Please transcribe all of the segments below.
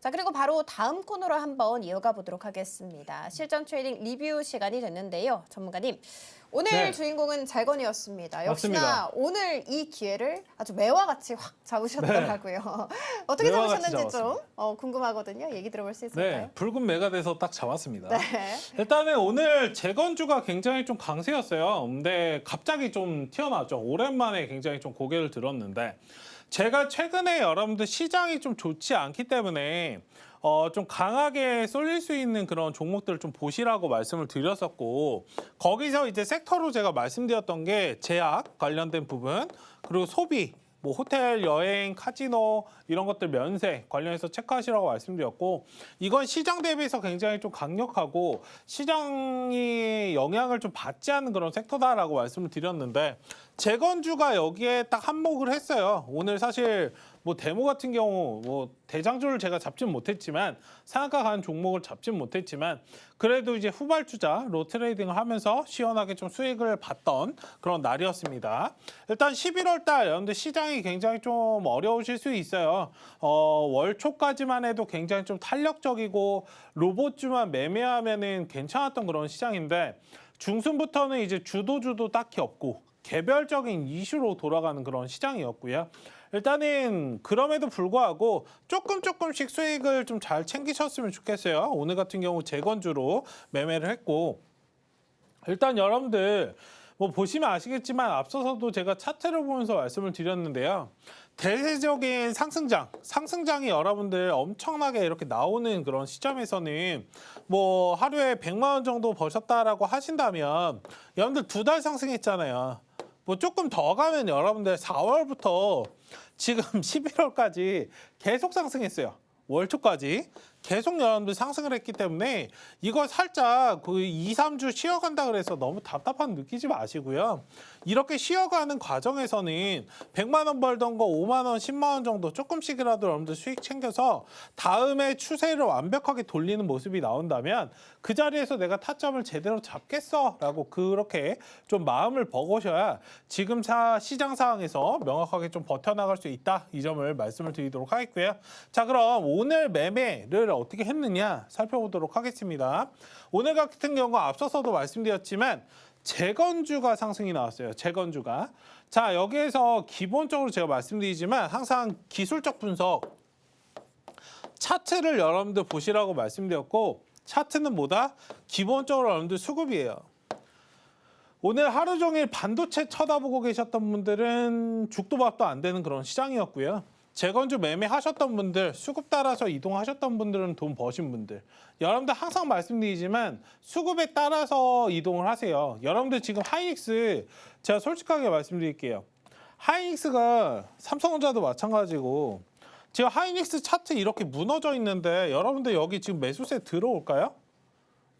자, 그리고 바로 다음 코너로 한번 이어가 보도록 하겠습니다. 실전 트레이딩 리뷰 시간이 됐는데요. 전문가님, 오늘 네. 주인공은 잘건이었습니다. 역시나 맞습니다. 오늘 이 기회를 아주 매와 같이 확 잡으셨더라고요. 어떻게 매와 같이 잡으셨는지 좀 잡았습니다. 어, 궁금하거든요. 얘기 들어볼 수 있을까요? 네, 붉은 매가 돼서 딱 잡았습니다. 네. 일단은 오늘 재건주가 굉장히 좀 강세였어요. 근데 갑자기 좀 튀어나왔죠. 오랜만에 굉장히 좀 고개를 들었는데 제가 최근에 여러분들 시장이 좀 좋지 않기 때문에 어, 좀 강하게 쏠릴 수 있는 그런 종목들을 좀 보시라고 말씀을 드렸었고 거기서 이제 섹터로 제가 말씀드렸던 게 제약 관련된 부분 그리고 소비 뭐 호텔, 여행, 카지노 이런 것들 면세 관련해서 체크하시라고 말씀드렸고 이건 시장 대비해서 굉장히 좀 강력하고 시장이 영향을 좀 받지 않는 그런 섹터다라고 말씀을 드렸는데 재건주가 여기에 딱 한몫을 했어요. 오늘 사실 뭐 데모 같은 경우 뭐 대장주를 제가 잡진 못했지만 상한가 간 종목을 잡진 못했지만 그래도 이제 후발주자로 트레이딩을 하면서 시원하게 좀 수익을 봤던 그런 날이었습니다. 일단 11월 달 여러분들 시장이 굉장히 좀 어려우실 수 있어요. 어, 월 초까지만 해도 굉장히 좀 탄력적이고 로봇주만 매매하면은 괜찮았던 그런 시장인데 중순부터는 이제 주도주도 딱히 없고 개별적인 이슈로 돌아가는 그런 시장이었고요. 일단은 그럼에도 불구하고 조금 조금씩 수익을 좀 잘 챙기셨으면 좋겠어요. 오늘 같은 경우 재건주로 매매를 했고 일단 여러분들 뭐 보시면 아시겠지만 앞서서도 제가 차트를 보면서 말씀을 드렸는데요. 대세적인 상승장, 상승장이 여러분들 엄청나게 이렇게 나오는 그런 시점에서는 뭐 하루에 100만 원 정도 버셨다라고 하신다면 여러분들 두 달 상승했잖아요. 뭐 조금 더 가면 여러분들 4월부터 지금 11월까지 계속 상승했어요. 월초까지 계속 여러분들 상승을 했기 때문에 이거 살짝 그 2, 3주 쉬어간다 그래서 너무 답답한 느끼지 마시고요. 이렇게 쉬어가는 과정에서는 100만 원 벌던 거 5만 원, 10만 원 정도 조금씩이라도 여러분들 수익 챙겨서 다음에 추세를 완벽하게 돌리는 모습이 나온다면 그 자리에서 내가 타점을 제대로 잡겠어라고 그렇게 좀 마음을 먹으셔야 지금 사 시장 상황에서 명확하게 좀 버텨나갈 수 있다 이 점을 말씀을 드리도록 하겠고요. 자 그럼 오늘 매매를 어떻게 했느냐 살펴보도록 하겠습니다. 오늘 같은 경우 앞서서도 말씀드렸지만 재건주가 상승이 나왔어요. 재건주가. 자, 여기에서 기본적으로 제가 말씀드리지만 항상 기술적 분석 차트를 여러분들 보시라고 말씀드렸고 차트는 뭐다? 기본적으로 여러분들 수급이에요. 오늘 하루 종일 반도체 쳐다보고 계셨던 분들은 죽도 밥도 안 되는 그런 시장이었고요. 재건주 매매하셨던 분들, 수급 따라서 이동하셨던 분들은 돈 버신 분들. 여러분들 항상 말씀드리지만 수급에 따라서 이동을 하세요. 여러분들 지금 하이닉스 제가 솔직하게 말씀드릴게요. 하이닉스가 삼성전자도 마찬가지고 지금 하이닉스 차트 이렇게 무너져 있는데 여러분들 여기 지금 매수세 들어올까요?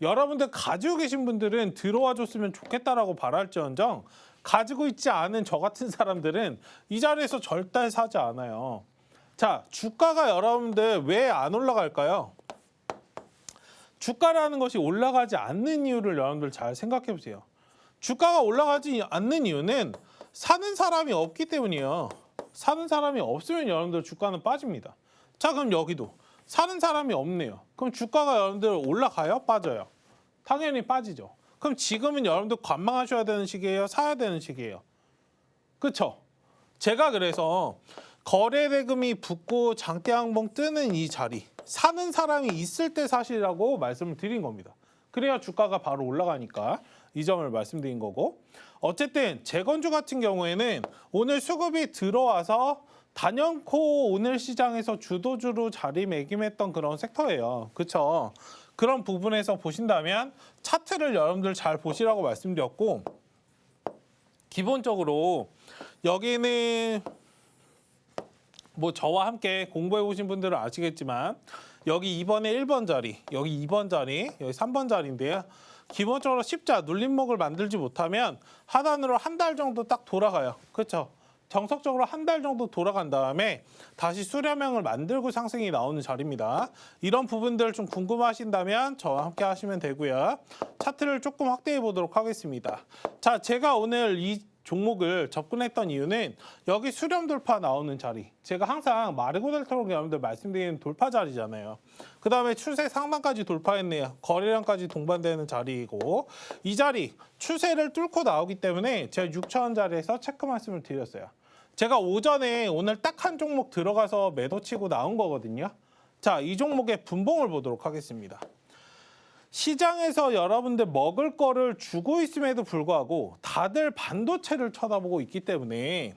여러분들 가지고 계신 분들은 들어와 줬으면 좋겠다라고 바랄지언정 가지고 있지 않은 저 같은 사람들은 이 자리에서 절대 사지 않아요. 자, 주가가 여러분들 왜 안 올라갈까요? 주가라는 것이 올라가지 않는 이유를 여러분들 잘 생각해 보세요. 주가가 올라가지 않는 이유는 사는 사람이 없기 때문이에요. 사는 사람이 없으면 여러분들 주가는 빠집니다. 자, 그럼 여기도 사는 사람이 없네요. 그럼 주가가 여러분들 올라가요? 빠져요? 당연히 빠지죠. 그럼 지금은 여러분들 관망하셔야 되는 시기예요? 사야 되는 시기예요? 그렇죠? 제가 그래서 거래 대금이 붙고 장대 항봉 뜨는 이 자리 사는 사람이 있을 때 사시라고 말씀을 드린 겁니다. 그래야 주가가 바로 올라가니까 이 점을 말씀드린 거고 어쨌든 재건주 같은 경우에는 오늘 수급이 들어와서 단연코 오늘 시장에서 주도주로 자리매김했던 그런 섹터예요. 그렇죠? 그런 부분에서 보신다면 차트를 여러분들 잘 보시라고 말씀드렸고 기본적으로 여기는 뭐 저와 함께 공부해 보신 분들은 아시겠지만 여기 2번에 1번 자리, 여기 2번 자리, 여기 3번 자리인데요. 기본적으로 십자 눌림목을 만들지 못하면 하단으로 한 달 정도 딱 돌아가요. 그렇죠? 정석적으로 한 달 정도 돌아간 다음에 다시 수렴형을 만들고 상승이 나오는 자리입니다. 이런 부분들 좀 궁금하신다면 저와 함께 하시면 되고요. 차트를 조금 확대해 보도록 하겠습니다. 자, 제가 오늘 이 종목을 접근했던 이유는 여기 수렴 돌파 나오는 자리. 제가 항상 마르고 델토록 여러분들 말씀드리는 돌파 자리잖아요. 그 다음에 추세 상단까지 돌파했네요. 거래량까지 동반되는 자리이고 이 자리 추세를 뚫고 나오기 때문에 제가 6천원 자리에서 체크 말씀을 드렸어요. 제가 오전에 오늘 딱 한 종목 들어가서 매도 치고 나온 거거든요. 자, 이 종목의 분봉을 보도록 하겠습니다. 시장에서 여러분들 먹을 거를 주고 있음에도 불구하고 다들 반도체를 쳐다보고 있기 때문에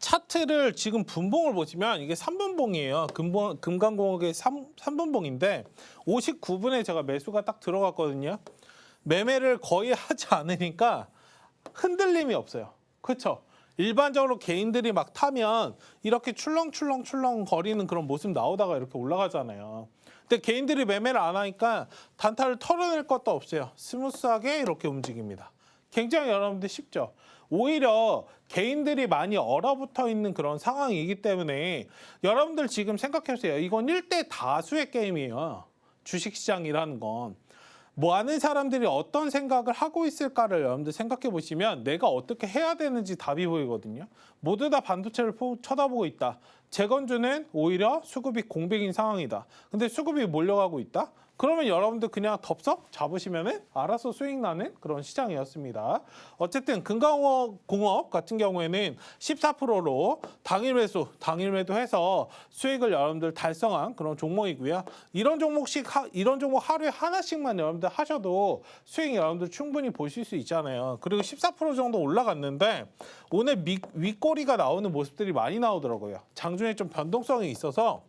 차트를 지금 분봉을 보시면 이게 3분봉이에요. 금봉, 금강공학의 3, 3분봉인데 59분에 제가 매수가 딱 들어갔거든요. 매매를 거의 하지 않으니까 흔들림이 없어요. 그렇죠? 일반적으로 개인들이 막 타면 이렇게 출렁출렁출렁 거리는 그런 모습 나오다가 이렇게 올라가잖아요. 근데 개인들이 매매를 안 하니까 단타를 털어낼 것도 없어요. 스무스하게 이렇게 움직입니다. 굉장히 여러분들 쉽죠. 오히려 개인들이 많이 얼어붙어 있는 그런 상황이기 때문에 여러분들 지금 생각해보세요. 이건 1대 다수의 게임이에요. 주식시장이라는 건. 많은 사람들이 어떤 생각을 하고 있을까를 여러분들 생각해 보시면 내가 어떻게 해야 되는지 답이 보이거든요. 모두 다 반도체를 포- 쳐다보고 있다. 재건주는 오히려 수급이 공백인 상황이다. 근데 수급이 몰려가고 있다. 그러면 여러분들 그냥 덥석 잡으시면은 알아서 수익 나는 그런 시장이었습니다. 어쨌든 금강공업 공업 같은 경우에는 14%로 당일 매수, 당일 매도해서 수익을 여러분들 달성한 그런 종목이고요. 이런 종목씩 하, 이런 종목 하루에 하나씩만 여러분들 하셔도 수익 여러분들 충분히 보실 수 있잖아요. 그리고 14% 정도 올라갔는데 오늘 미, 윗꼬리가 나오는 모습들이 많이 나오더라고요. 장 중에 좀 변동성이 있어서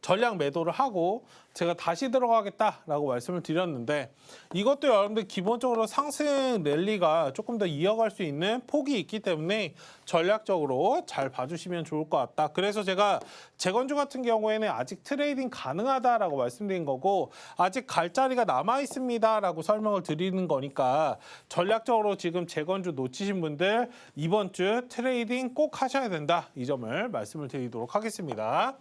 전량 매도를 하고 제가 다시 들어가겠다라고 말씀을 드렸는데 이것도 여러분들 기본적으로 상승 랠리가 조금 더 이어갈 수 있는 폭이 있기 때문에 전략적으로 잘 봐주시면 좋을 것 같다. 그래서 제가 재건주 같은 경우에는 아직 트레이딩 가능하다라고 말씀드린 거고 아직 갈 자리가 남아 있습니다라고 설명을 드리는 거니까 전략적으로 지금 재건주 놓치신 분들 이번 주 트레이딩 꼭 하셔야 된다 이 점을 말씀을 드리도록 하겠습니다.